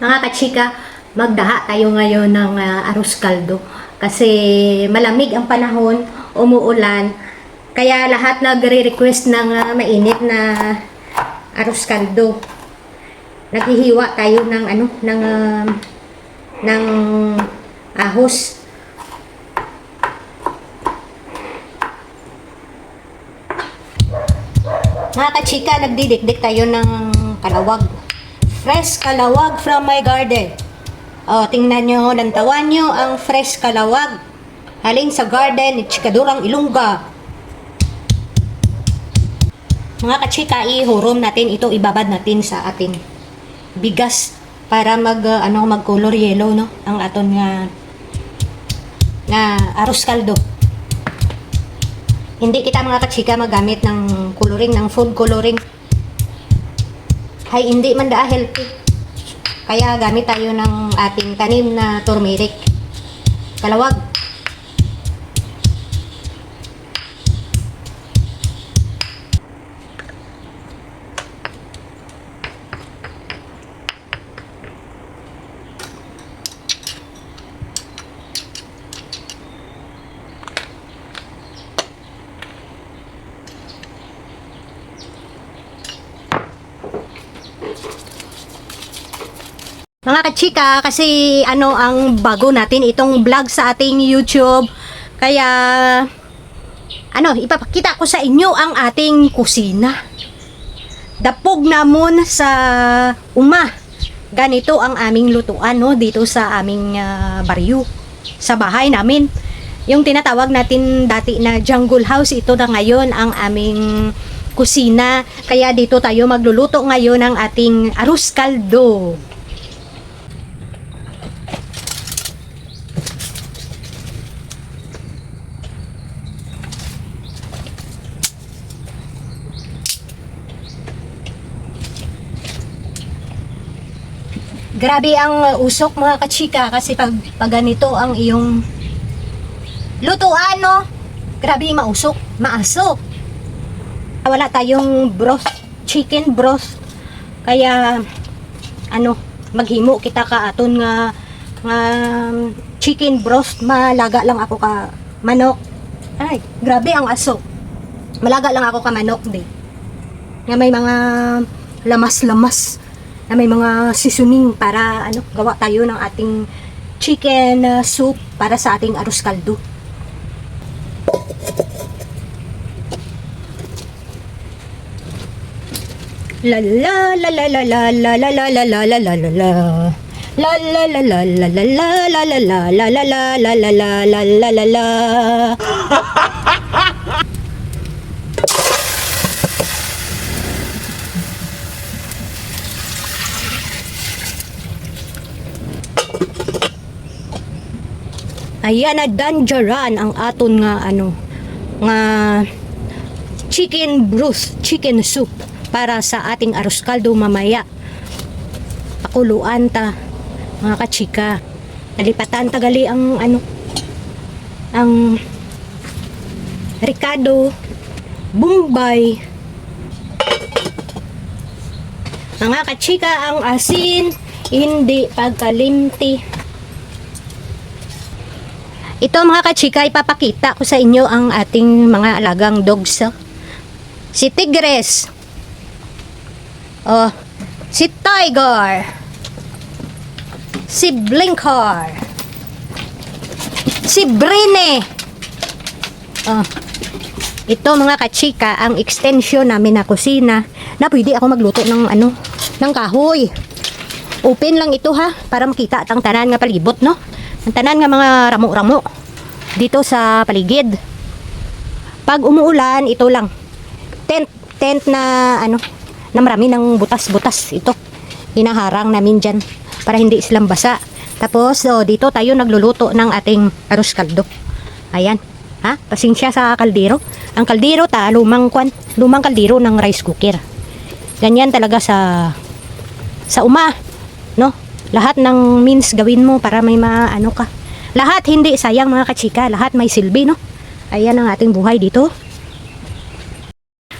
Mga kachika, magdaha tayo ngayon ng ah, arroz caldo. Kasi malamig ang panahon, umuulan. Kaya lahat nagre-request ng ah, mainit na arroz caldo. Naghihiwa tayo ng ano, ng ah, ng ahos. Mga kachika, nagdidikdik tayo ng kalawag. Fresh kalawag from my garden. O, tingnan nyo, lantawan nyo ang fresh kalawag. Haling sa garden, Chikadurang Ilongga. Mga kachika, ihurom natin ito, ibabad natin sa ating bigas para mag, uh, ano, mag color yellow, no? Ang aton nga nga arroz caldo. Hindi kita mga kachika magamit ng coloring, ng food coloring. Hay, hindi man daa healthy. Kaya gamit tayo ng ating tanim na turmeric. Kalawag. Mga kachika, kasi ano ang bago natin itong vlog sa ating YouTube. Kaya ano, ipapakita ko sa inyo ang ating kusina. Dapog namon sa uma. Ganito ang aming lutuan no dito sa aming ah, baryo sa bahay namin. Yung tinatawag natin dati na jungle house, ito na ngayon ang aming kusina. Kaya dito tayo magluluto ngayon ng ating arroz caldo. Grabe ang uh, usok mga kachika kasi pag, pag ganito ang iyong lutuan no, grabe mausok, maasok. Wala tayong broth, chicken broth. Kaya ano, maghimo kita ka aton nga nga chicken broth, malaga lang ako ka manok. Ay, grabe ang asok. Malaga lang ako ka manok di. Nga may mga lamas-lamas na may mga seasoning para ano gawa tayo ng ating chicken uh, soup para sa ating arroz caldo. La la la la la la la la la la la la la la la La la la la la la la la la la la la la la la la la la la Ayan na danjaran ang aton nga ano nga chicken broth, chicken soup para sa ating arroz caldo mamaya. Pakuluan ta mga kachika. Nalipatan tagali ang ano ang Ricardo Bombay mga kachika ang asin hindi pagkalimti ito mga kachika, ipapakita ko sa inyo ang ating mga alagang dogs. oh. Si Tigres. Oh, si Tiger. Si Blinkar. Si Brine. Oh. Ito mga kachika, ang extension namin na kusina na pwede ako magluto ng ano, ng kahoy. Open lang ito ha, para makita ang tanan nga palibot, no? Ang tanan nga mga ramo-ramo dito sa paligid. Pag umuulan, ito lang. Tent, tent na ano, na marami ng butas-butas ito. Hinaharang namin dyan para hindi silang basa. Tapos, oh, dito tayo nagluluto ng ating arroz caldo. Ayan. Ha? Pasensya sa kaldero. Ang kaldero ta, lumang kwan, lumang kaldero ng rice cooker. Ganyan talaga sa sa uma, no? Lahat ng means gawin mo para may maano ka. Lahat hindi sayang mga kachika, lahat may silbi, no? Ayan ang ating buhay dito.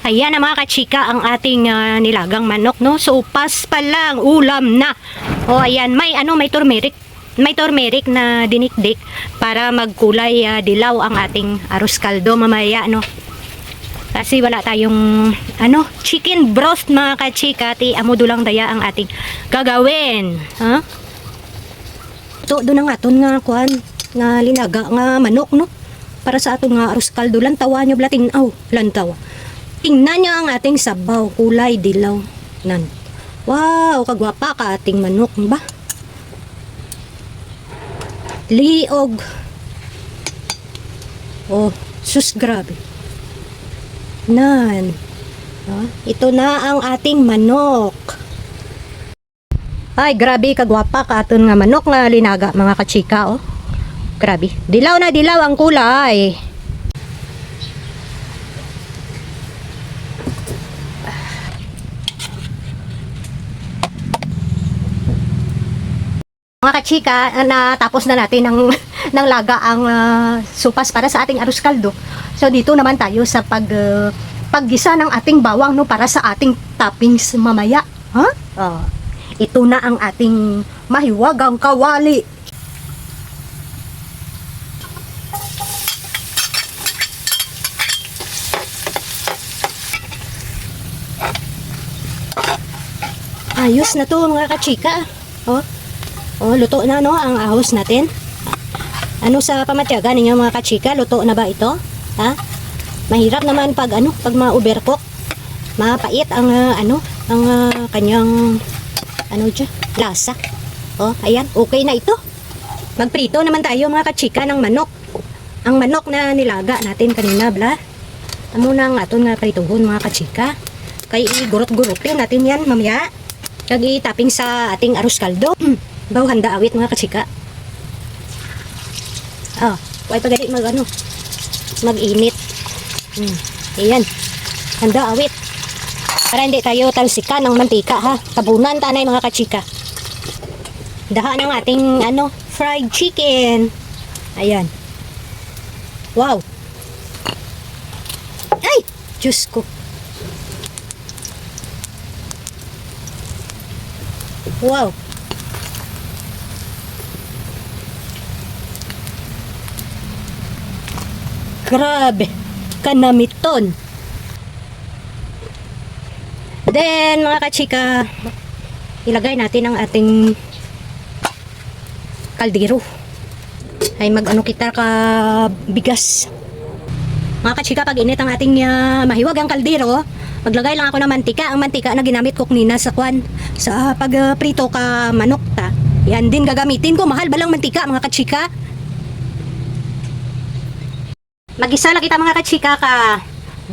Ayan na mga kachika ang ating ah, nilagang manok, no? So, pas pa lang, ulam na. Oh, ayan, may ano, may turmeric. May turmeric na dinikdik para magkulay ah, dilaw ang ating arroz caldo mamaya, no. Kasi wala tayong ano, chicken broth mga kachika, ti amudo lang daya ang ating gagawin. Ha? To do na nga ton nga kuan nga linaga nga manok no. Para sa aton nga arroz caldo lantawa nyo blatin aw, lantaw. Tingnan nyo ang ating sabaw, kulay dilaw. Nan. Wow, kagwapa ka ating manok ba? Liog. Oh, sus grabe. Nan. Ah, ito na ang ating manok. Ay, grabe kagwapa ka aton nga manok nga linaga mga kachika oh. Grabe. Dilaw na dilaw ang kulay. Mga kachika, natapos na natin ng, ng laga ang ah, supas para sa ating arroz caldo. So dito naman tayo sa pag ah, paggisa ng ating bawang no para sa ating toppings mamaya. Ha? Ah, ito na ang ating mahiwagang kawali. Ayos na to mga kachika. Oh. Oh, luto na no ang ahos natin. Ano sa pamatyaga ninyo mga kachika? Luto na ba ito? Ha? Mahirap naman pag ano, pag ma-overcook. Mapait ang ah, ano, ang ah, kanyang ano dyan, lasa. Oh, ayan, okay na ito. Magprito naman tayo mga kachika ng manok. Ang manok na nilaga natin kanina, bla. Amo na nga aton nga prituhon mga kachika. Kay igurot-gurotin natin yan mamaya. Kag itaping sa ating arroz caldo. Baw handa awit mga kachika. Oh, why pagali mag ano? Mag-init. Hmm. Ayan. Handa awit. Para hindi tayo talsikan ng mantika ha. Tabunan tanay mga kachika. Daha ng ating ano, fried chicken. Ayan. Wow. Ay! Diyos ko. Wow. Grabe. Kanamiton. Then, mga kachika, ilagay natin ang ating kaldero. Ay mag-ano kita ka bigas. Mga kachika, pag init ang ating ah, mahiwag ang kaldero, maglagay lang ako ng mantika. Ang mantika na ginamit ko kanina sa kwan, sa pag ah, prito ka manok ta. Yan din gagamitin ko. Mahal ba lang mantika, mga kachika? Magisa lang kita mga kachika ka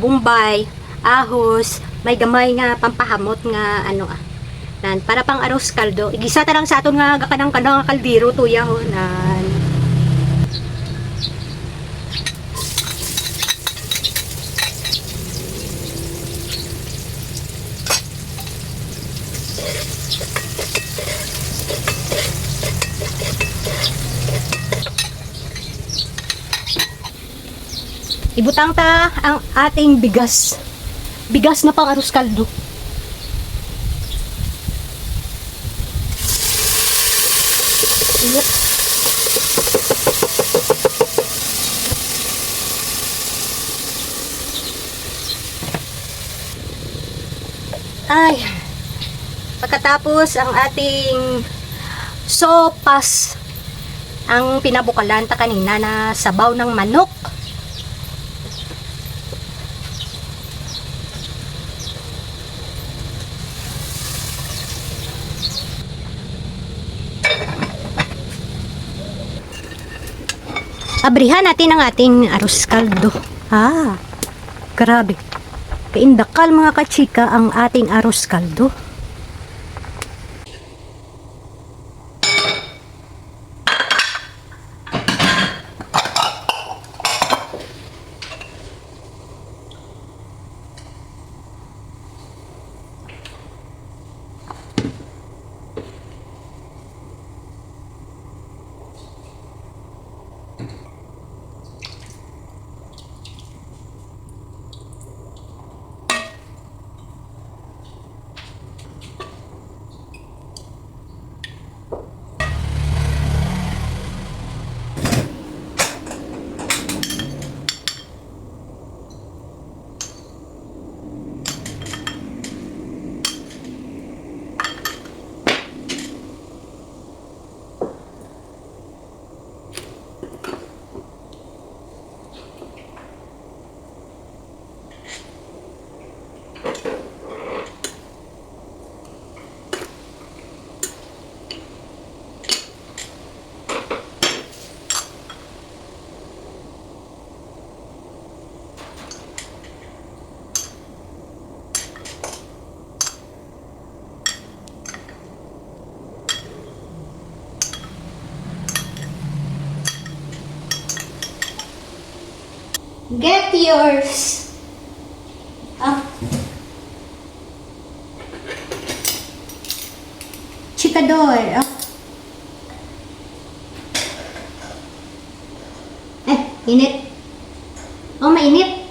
bumbay, ahos, may gamay nga pampahamot nga ano ah. Nan, para pang arroz kaldo. Igisa ta lang sa aton nga kanang kanang kaldero tuya ho nan. Ibutang ta ang ating bigas. Bigas na pang arroz kaldo. Ay, pagkatapos ang ating sopas ang pinabukalan ta kanina na sabaw ng manok. Abrihan natin ang ating arroz caldo. Ah, grabe. Kaindakal mga kachika ang ating arroz caldo. Get yours. Ah. Chikador. Ah. Eh, init. Oh, mainit.